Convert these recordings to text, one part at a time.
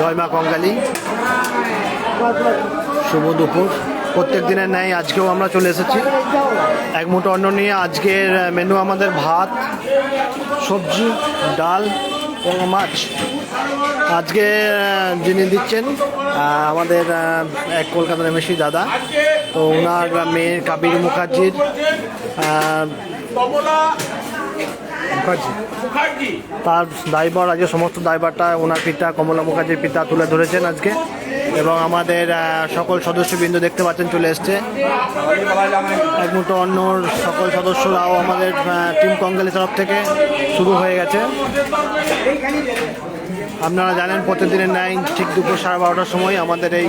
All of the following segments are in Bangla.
জয় মা কঙ্গালী শুভ দুপুর। প্রত্যেক দিনের ন্যায় আজকেও আমরা চলে এসেছি। এক মুঠো অন্ন নিয়ে আজকের মেনু আমাদের ভাত, সবজি, ডাল এবং মাছ। আজকে যিনি দিচ্ছেন আমাদের এক কলকাতার এমএসি দাদা। তো ওনার মেয়ে কাবির মুখার্জির মুখার্জি। তার দায়ভার আজকে সমস্ত দায়ভারটা ওনার পিতা কমলা মুখার্জির পিতা তুলে ধরেছেন আজকে। এবং আমাদের সকল সদস্যবৃন্দ দেখতে পাচ্ছেন চলে এসছে। এক মুহূর্ত অন্য সকল সদস্যরাও আমাদের টিম কঙ্গালি তরফ থেকে শুরু হয়ে গেছে। আপনারা জানেন প্রতিদিনের ন্যায় ঠিক দুপুর সাড়ে বারোটার সময় আমাদের এই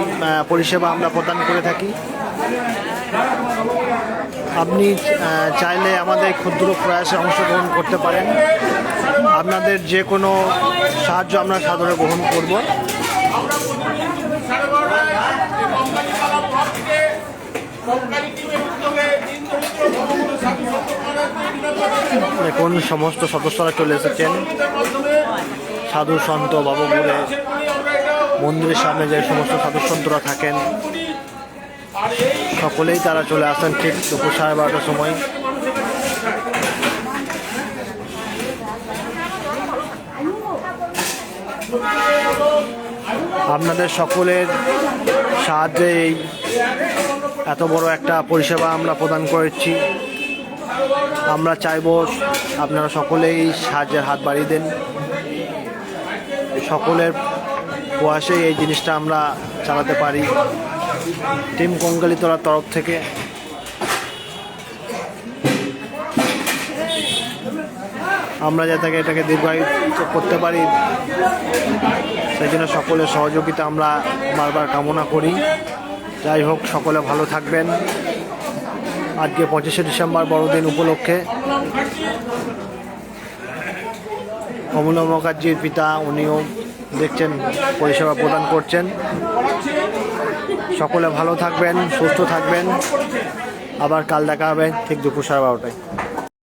পরিষেবা আমরা প্রদান করে থাকি। আপনি চাইলে আমাদের ক্ষুদ্র প্রয়াসে অংশগ্রহণ করতে পারেন। আপনাদের যে কোনো সাহায্য আমরা সাদরে গ্রহণ করব। দেখুন, সমস্ত সদস্যরা চলে এসেছেন। সাধু সন্ত বাবুগুড়ে মন্দিরের সামনে যে সমস্ত সাধু সন্তরা থাকেন, সকলেই তারা চলে আসেন ঠিক দুপুর সাড়ে বারোটার সময়। আপনাদের সকলের সাহায্যে এই এত বড় একটা পরিষেবা আমরা প্রদান করেছি। আমরা চাইব আপনারা সকলেই সাহায্যের হাত বাড়িয়ে দেন। সকলের প্রয়াসে এই জিনিসটা আমরা চালাতে পারি। টিম কঙ্কালিতলার তরফ থেকে। আমরা যাতে এটাকে দীর্ঘায়িত করতে পারি, সেই জন্য সকলের সহযোগিতা আমরা বারবার কামনা করি। যাই হোক, সকলে ভালো থাকবেন। আজকে পঁচিশে ডিসেম্বর, বড়দিন উপলক্ষে। কমলা মুখার্জির পিতা, উনিও দেখছেন, পরিষেবা প্রদান করছেন। সকলে ভালো থাকবেন, সুস্থ থাকবেন। আবার কাল দেখা হবে ঠিক দুপুর সাড়ে বারোটায়।